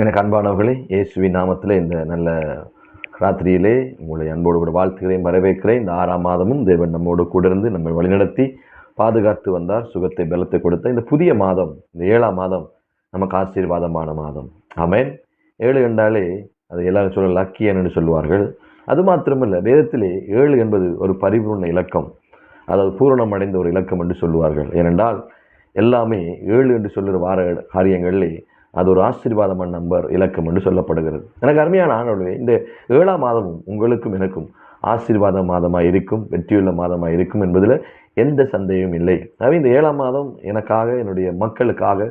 எனக்கு அன்பானவர்களே இயேசுவின் நாமத்தில் இந்த நல்ல ராத்திரியிலே உங்களை அன்போடு கூட வாழ்த்துகிறேன் வரவேற்கிறேன். இந்த ஆறாம் மாதமும் தேவன் நம்மோடு கூட இருந்து நம்மை வழிநடத்தி பாதுகாத்து வந்தார் சுகத்தை பலத்தை கொடுத்த இந்த புதிய மாதம் இந்த ஏழாம் மாதம் நமக்கு ஆசீர்வாதமான மாதம். அமேன் ஏழு என்றாலே அது எல்லாரும் சொல்ல லக்கியன் என்று சொல்லுவார்கள். அது மாத்திரமல்ல வேதத்திலே ஏழு என்பது ஒரு பரிபூர்ண இலக்கம். அதாவது பூரணம் அடைந்த ஒரு இலக்கம் என்று சொல்லுவார்கள். ஏனென்றால் எல்லாமே ஏழு என்று சொல்லுகிற வார காரியங்களிலே அது ஒரு ஆசீர்வாதமான நம்பர் இலக்கம் என்று சொல்லப்படுகிறது. எனக்கு அருமையான ஆண்டவர்களே இந்த ஏழாம் மாதமும் உங்களுக்கும் எனக்கும் ஆசீர்வாத மாதமாக இருக்கும் வெற்றியுள்ள மாதமாக இருக்கும் என்பதில் எந்த சந்தேகமும் இல்லை. எனவே இந்த ஏழாம் மாதம் எனக்காக என்னுடைய மக்களுக்காக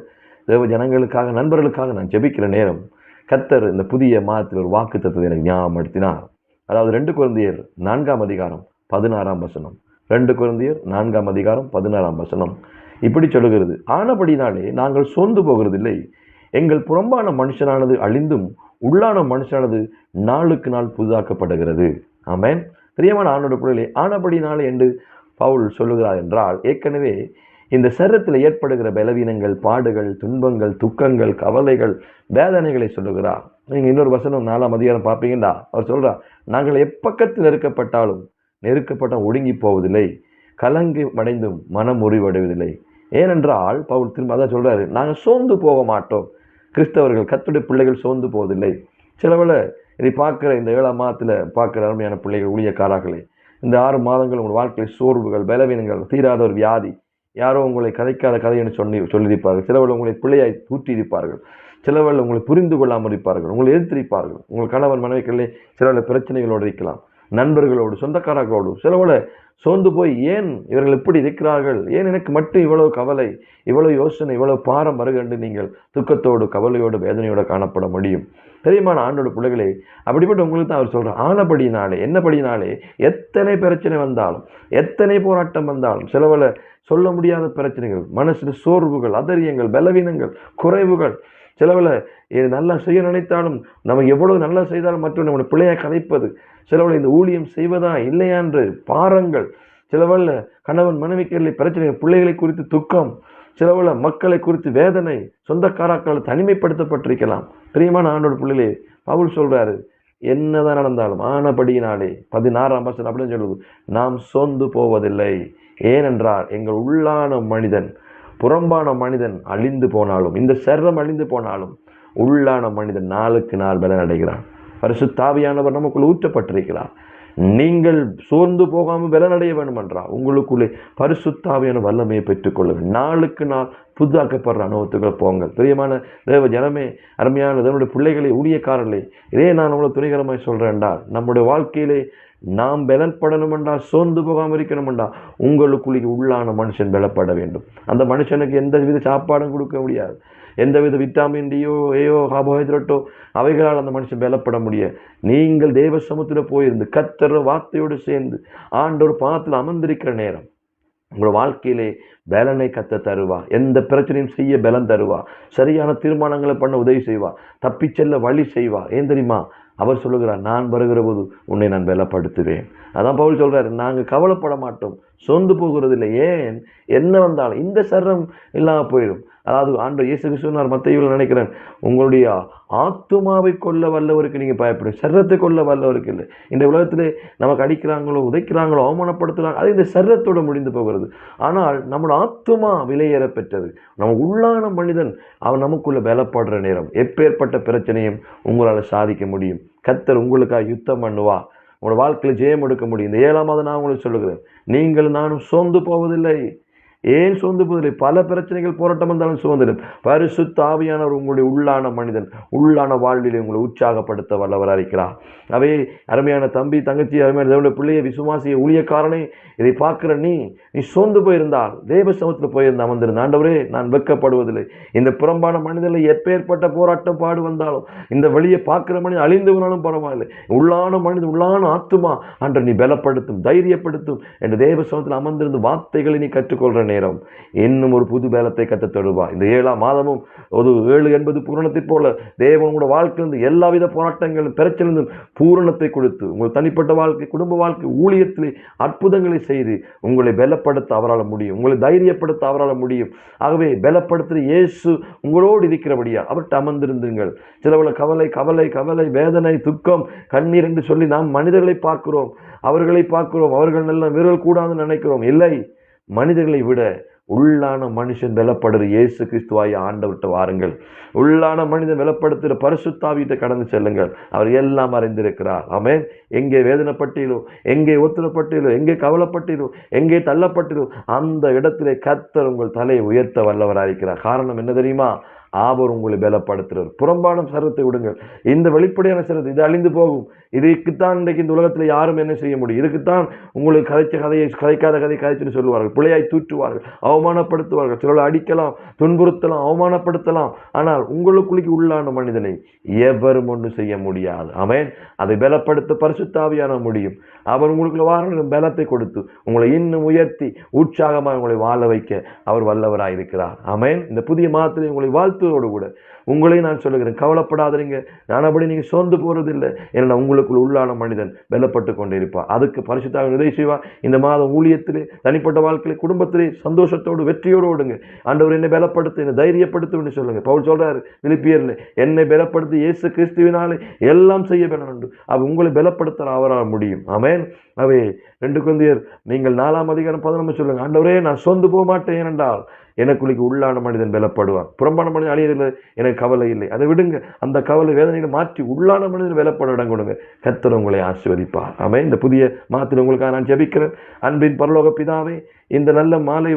தேவ ஜனங்களுக்காக நண்பர்களுக்காக நான் ஜெபிக்கிற நேரம் கத்தர் இந்த புதிய மாதத்தில் ஒரு வாக்கு தத்துவத்தை எனக்கு ஞாபகப்படுத்தினார். அதாவது ரெண்டு குழந்தையர் நான்காம் அதிகாரம் பதினாறாம் வசனம். ரெண்டு குழந்தையர் நான்காம் அதிகாரம் பதினாறாம் வசனம். இப்படி சொல்லுகிறது ஆனபடினாலே நாங்கள் சோர்ந்து போகிறதில்லை. எங்கள் புறம்பான மனுஷனானது அழிந்தும் உள்ளான மனுஷனானது நாளுக்கு நாள் புதிதாக்கப்படுகிறது. ஆமேன். பிரியமான ஆணோட பிள்ளைகளே ஆனபடினாலே என்று பவுல் சொல்லுகிறார் என்றால் ஏற்கனவே இந்த சரத்தில் ஏற்படுகிற பலவீனங்கள் பாடுகள் துன்பங்கள் துக்கங்கள் கவலைகள் வேதனைகளை சொல்லுகிறார். நீங்கள் இன்னொரு வசனம் நாலாம் அதிகாரம் பார்ப்பீங்கடா. அவர் சொல்கிறார் நாங்கள் எப்பக்கத்தில் நெருக்கப்பட்டாலும் நெருக்கப்பட்ட ஒடுங்கி போவதில்லை. கலங்கி மடைந்தும் மனம் முறிவடைவதில்லை. ஏனென்றால் பவுல் திரும்ப அதான் சொல்கிறாரு நாங்கள் சோர்ந்து போக மாட்டோம். கிறிஸ்தவர்கள் கத்துடைய பிள்ளைகள் சோர்ந்து போவதில்லை. சிலவில் இதை பார்க்குற இந்த ஏழாம் மாதத்தில் பார்க்குற அருமையான பிள்ளைகள் ஊழியக்காரர்களே இந்த ஆறு மாதங்கள் உங்கள் வாழ்க்கையில் சோர்வுகள் பலவீனங்கள் தீராத ஒரு வியாதி யாரோ உங்களை கதைக்காத கதைன்னு சொல்லி சொல்லியிருப்பார்கள். சிலவர்கள் உங்களை பிள்ளையாய் தூற்றியிருப்பார்கள். சிலவர்கள் உங்களை புரிந்து கொள்ளாமல் இருப்பார்கள். உங்களை எதிர்த்திருப்பார்கள். உங்கள் கணவன் மனைவிகளே சிலவர்கள் பிரச்சனைகளோடு இருக்கலாம். நண்பர்களோடு சொந்தக்காரர்களோடு சிலவள சோர்ந்து போய் ஏன் இவர்கள் இப்படி இருக்கிறார்கள்? ஏன் எனக்கு மட்டும் இவ்வளவு கவலை? இவ்வளவு யோசனை இவ்வளவு பாரம் வருகண்டு நீங்கள் துக்கத்தோடு கவலையோடு வேதனையோடு காணப்பட முடியும். பெரியமான ஆண்டோட பிள்ளைகளே அப்படிப்பட்ட உங்களுக்கு தான் அவர் சொல்கிறார் ஆனபடினாலே என்னபடினாலே எத்தனை பிரச்சனை வந்தாலும் எத்தனை போராட்டம் வந்தாலும் சிலவில் சொல்ல முடியாத பிரச்சனைகள் மனசில் சோர்வுகள் அதரியங்கள் பலவீனங்கள் குறைவுகள் சிலவில் இது நல்லா செய்ய நினைத்தாலும் நம்ம எவ்வளவு நல்லா செய்தாலும் மற்றும் நம்முடைய பிள்ளையை கதைப்பது சிலவில் இந்த ஊழியம் செய்வதா இல்லையா என்று பாரங்கள். சிலவல்ல கணவன் மனைவிக்கலை பிரச்சனைகள் பிள்ளைகளை குறித்து துக்கம் சிலவள மக்களை குறித்து வேதனை சொந்தக்காராக்கள் தனிமைப்படுத்தப்பட்டிருக்கலாம். பிரியமான ஆண்டோட பிள்ளைகளே பவுல் சொல்கிறாரு என்னதான் நடந்தாலும் ஆனபடியினாலே பதினாறாம் வசனம் அப்படின்னு சொல்லுது நாம் சோர்ந்து போவதில்லை. ஏனென்றால் எங்கள் உள்ளான மனிதன் புறம்பான மனிதன் அழிந்து போனாலும் இந்த சர்வம் அழிந்து போனாலும் உள்ளான மனிதன் நாளுக்கு நாள் பலன் அடைகிறான் பரிசுத்தாவியானவர் நமக்குள் ஊற்றப்பட்டிருக்கிறார். நீங்கள் சோர்ந்து போகாமல் பலனடைய வேண்டும் என்றால் உங்களுக்குள்ளே பரிசுத்தாவியான வல்லமையை பெற்றுக்கொள்ளுங்கள் நாளுக்கு நாள் புதுதாக்கப்படுற அனுபவத்துக்கள் போங்கள். பிரியமான தேவ ஜனமே அருமையான தேவனுடைய பிள்ளைகளை ஊழியக்காரர்களே இதே நான் உங்களை துணிகரமாய் சொல்கிறேன் என்றால் நம்முடைய வாழ்க்கையிலே நாம் பலன்படணும் என்றால் சோர்ந்து போகாமல் இருக்கணும் என்றால் உங்களுக்குள்ளே உள்ளான மனுஷன் பலப்பட வேண்டும். அந்த மனுஷனுக்கு எந்த வித சாப்பாடும் கொடுக்க முடியாது. எந்தவித விட்டாமின் டியோ ஏயோ கார்போஹைட்ரேட்டோ அவைகளால் அந்த மனுஷன் பலப்பட முடிய. நீங்கள் தேவ சமுத்திர போயிருந்து கத்தர் வார்த்தையோடு சேர்ந்து ஆண்டோர் பாதத்தில் அமர்ந்திருக்கிற நேரம் உங்களோட வாழ்க்கையிலே பலனை கத்த தருவா. எந்த பிரச்சனையும் செய்ய பலன் தருவா. சரியான தீர்மானங்களை பண்ண உதவி செய்வா. தப்பி செல்ல வழி செய்வா. ஏன் தெரியுமா? அவர் சொல்லுகிறார் நான் வருகிற போது உன்னை நான் பலப்படுத்துவேன். அதான் பவுல் சொல்கிறார் நாங்கள் கவலைப்பட மாட்டோம். சோர்ந்து போகிறதில்லை. ஏன்? என்ன வந்தாலும் இந்த சர்ரம் இல்லாமல் போயிடும். அதாவது ஆண்டு இயேசு கிறிஸ்துவனார் மத்தையில் நினைக்கிறேன். உங்களுடைய ஆத்துமாவை கொல்ல வல்லவருக்கு நீங்கள் பயப்படும். சர்ரத்தை கொல்ல வல்லவருக்கு இல்லை. இந்த உலகத்தில் நமக்கு அடிக்கிறாங்களோ உதைக்கிறாங்களோ அவமானப்படுத்துகிறாங்க அது இந்த சர்ரத்தோடு முடிந்து போகிறது. ஆனால் நம்மளோட ஆத்துமா விலையேற பெற்றது. நம்ம உள்ளான மனிதன் அவன் நமக்குள்ள பலப்படுற நேரம். எப்பேற்பட்ட பிரச்சனையும் உங்களால் சாதிக்க முடியும். கத்தர் உங்களுக்காக யுத்தம் பண்ணுவா உங்களோட வாழ்க்கையில் ஜெயம் எடுக்க முடியும். இந்த ஏழாம் மாதம் நான் உங்களுக்கு சொல்லுகிறேன். நீங்கள் நானும் சோர்ந்து போவதில்லை. ஏன் சோர்ந்து போவதில்லை? பல பிரச்சனைகள் போராட்டம் வந்தாலும் சோர்ந்தில்லை பரிசுத்த ஆவியானவர் உங்களுடைய உள்ளான மனிதன் உள்ளான வாழ்விலே உங்களை உற்சாகப்படுத்த வல்லவராக இருக்கிறார். அவை அருமையான தம்பி தங்கச்சி அருமையான தேவனுடைய பிள்ளையை விசுவாசிய ஊழியக்காரனை இதை பார்க்குற நீ நீ சோர்ந்து போயிருந்தால் தேவ சமத்தில் போயிருந்த அமர்ந்திருந்த ஆண்டவரே நான் வெட்கப்படுவதில்லை. இந்த புறம்பான மனிதனில் எப்பேற்பட்ட போராட்டம் பாடு வந்தாலும் இந்த வழியை பார்க்குற மனிதன் அழிந்து போனாலும் பரவாயில்லை. உள்ளான மனிதன் உள்ளான ஆத்துமா அன்று நீ பலப்படுத்தும் தைரியப்படுத்தும் என்று தேவ சமத்தில் அமர்ந்திருந்து வார்த்தைகளை நீ கற்றுக்கொள்கிற நேரம். இன்னும் ஒரு புது வேலத்தை கத்த தருவார் இந்த ஏழாம் மாதமும் ஒரு ஏழு என்பது பூரணத்தைப் போல தேவன் உங்களோட வாழ்க்கையிலிருந்து எல்லாவித போராட்டங்களும் பிரச்சனையும் பூரணத்தை கொடுத்து உங்கள் தனிப்பட்ட வாழ்க்கை குடும்ப வாழ்க்கை ஊழியத்திலே அற்புதங்களை செய்து உங்களை பலப்படுத்த அவரால் முடியும். உங்களை தைரியப்படுத்த அவரால் முடியும். ஆகவே பலப்படுத்துகிற இயேசு உங்களோடு இருக்கிறபடியா அவர்கிட்ட அமர்ந்திருந்துங்கள். சிலவள கவலை கவலை கவலை வேதனை துக்கம் கண்ணீர் என்று சொல்லி நாம் மனிதர்களை பார்க்கிறோம். அவர்களை பார்க்கிறோம். அவர்கள் நல்ல வீரர்கள் கூடாதுன்னு நினைக்கிறோம். இல்லை. மனிதர்களை விட உள்ளான மனுஷன் வெலப்படுற இயேசு கிறிஸ்துவாய ஆண்டவர்கிட்ட வாருங்கள். உள்ளான மனிதன் வெலப்படுத்துகிற பரிசுத்தாவிட்ட கடந்து செல்லுங்கள். அவர் எல்லாம் அறிந்திருக்கிறார். ஆமென். எங்கே வேதனைப்பட்டீரோ எங்கே ஒத்துரப்பட்டீரோ எங்கே கவலைப்பட்டீரோ எங்கே தள்ளப்பட்டீரோ அந்த இடத்திலே கத்தர் உங்கள் தலையை உயர்த்த வல்லவராயிருக்கிறார். காரணம் என்ன தெரியுமா? ஆபர் உங்களை பலப்படுத்துறார். புறம்பான சரத்தை விடுங்கள். இந்த வெளிப்படையான சரத்து இது அழிந்து போகும். இதுக்குத்தான் இன்றைக்கு இந்த உலகத்தில் யாரும் என்ன செய்ய முடியும்? இதுக்குத்தான் உங்களுக்கு கதைச்ச கதையை கதைக்காத கதை கதைச்சுன்னு சொல்லுவார்கள். பிள்ளையாய் தூற்றுவார்கள். அவமானப்படுத்துவார்கள். சிலர் அடிக்கலாம் துன்புறுத்தலாம் அவமானப்படுத்தலாம். ஆனால் உங்களுக்குள்ளிக்கு உள்ளான மனிதனை எவரும் ஒன்றும் செய்ய முடியாது. அவன் அதை பலப்படுத்த பரிசுத்தாவியான முடியும். அவர் உங்களுக்கு வாரம் பலத்தை கொடுத்து உங்களை இன்னும் உயர்த்தி உற்சாகமாக உங்களை வாழ வைக்க அவர் வல்லவராக இருக்கிறார் அமேன் இந்த புதிய மாதத்தில் உங்களை வாழ்த்து வாழ்த்துவதோடு கூட. உங்களையும் நான் சொல்லுகிறேன் கவலைப்படாதீங்க. நான் அப்படி நீங்கள் சோர்ந்து போகிறதில்லை ஏன்னா உங்களுக்குள் உள்ளான மனிதன் வெல்லப்பட்டு கொண்டே இருப்பான் அதுக்கு பரிசுத்தாக உதவி செய்வா இந்த மாதம் ஊழியத்திலே தனிப்பட்ட வாழ்க்கையிலே குடும்பத்திலே சந்தோஷத்தோடு வெற்றியோடு ஓடுங்க ஆண்டவர் என்னை பலப்படுத்து என்னை தைரியப்படுத்துன்னு சொல்லுங்க. பவுல் சொல்றாரு விழிப்பியர்ல என்னை பலப்படுத்தி இயேசு கிறிஸ்துவினாலே எல்லாம் செய்ய வேண்டும் அவ உங்களை பலப்படுத்த அவரால் முடியும். ஆமென். அவை ரெண்டு குந்தியர் நீங்கள் நாலாம் அதிகாரம் பதினொன்று சொல்லுங்க. ஆண்டவரே நான் சொந்து போக மாட்டேன் ஏனென்றால் எனக்குள்ளிக்கு உள்ளான மனிதன் வெலப்படுவான் புறம்பான மனிதன் அழியதில்லை எனக்கு கவலை இல்லை. அதை விடுங்க. அந்த கவலை வேதனைகளை மாற்றி உள்ளான மனிதன் வெலப்பட இடம் கொடுங்க கத்தர் உங்களை ஆசிர்வதிப்பார். ஆமே இந்த புதிய மாதத்தில் உங்களுக்காக நான் ஜெபிக்கிறேன். அன்பின் பரலோக பிதாவே இந்த நல்ல மாலை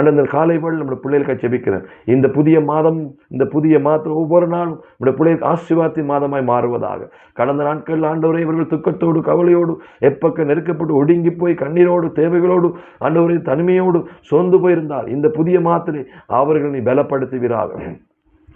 அந்த காலை வேள் நம்முடைய பிள்ளைகளுக்காக ஜெபிக்கிறேன். இந்த புதிய மாதம் இந்த புதிய மாதம் ஒவ்வொரு நாளும் நம்முடைய பிள்ளைகளுக்கு ஆசீர்வாதத்தின் மாதமாய் மாறுவதாக. கடந்த நாட்கள் ஆண்டவரை இவர்கள் துக்கத்தோடு கவலையோடு எப்பக்க நெருக்கப்பட்டு ஒடுங்கி போய் கண்ணீரோடு தேவைகளோடு ஆண்டவரை தனிமையோடு சோர்ந்து போயிருந்தால் இந்த புதிய மாதத்திலே அவர்கள் நீ பலப்படுத்துவீராக.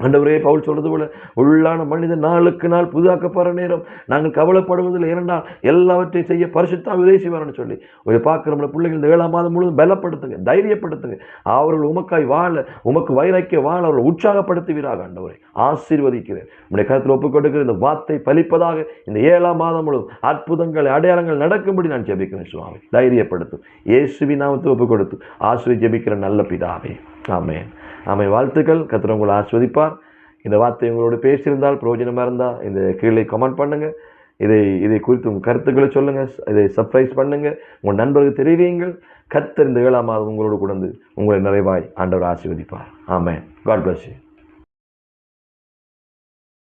ஆண்டவரே பவுல் சொல்றது போல உள்ளான மனிதன் நாளுக்கு நாள் புதுதாக்கப்படுற நேரம். நாங்கள் கவலைப்படுவதில் ஏனென்றால் எல்லாவற்றையும் செய்ய பரிசுத்தா விதேசி வரணும்னு சொல்லி. ஒரு பார்க்குற நம்மளை பிள்ளைகள் இந்த ஏழாம் மாதம் முழுவதும் பலப்படுத்துங்க தைரியப்படுத்துங்க. அவர்கள் உமக்காய் வாழ உமக்கு வைராக்கிய வாழ அவர்களை உற்சாகப்படுத்துவீராக ஆண்டவரை. ஆசீர்வதிக்கிறேன். நம்முடைய கருத்தில் ஒப்புக்கொடுக்கிற இந்த வார்த்தை பலிப்பதாக இந்த ஏழாம் மாதம் முழுவதும் அற்புதங்கள் அடையாளங்கள் நடக்கும்படி நான் ஜெபிக்கிறேன் சுவாமி. தைரியப்படுத்தும் இயேசுவி நாமத்தை ஒப்புக் கொடுத்து ஆசிரியர் ஜெபிக்கிற நல்ல பிதாவே. ஆமேன். ஆமை வாழ்த்துக்கள். கத்திர உங்களை ஆஸ்வதிப்பார் இந்த வார்த்தை உங்களோட பேசியிருந்தால் பிரயோஜனமாக இருந்தால் இந்த கீழே கமெண்ட் பண்ணுங்கள் இதை இதை குறித்து உங்கள் கருத்துக்களை சொல்லுங்கள் இதை சர்ப்ரைஸ் பண்ணுங்கள் உங்கள் நண்பர்கள் தெரிவியுங்கள். கத்தர் இந்த ஏழாம் மாதம் உங்களோடு கொண்டு உங்களை நிறைவாய் ஆண்டவர் ஆசீர்வதிப்பார். ஆமாம் காட் பிளஸ் யூ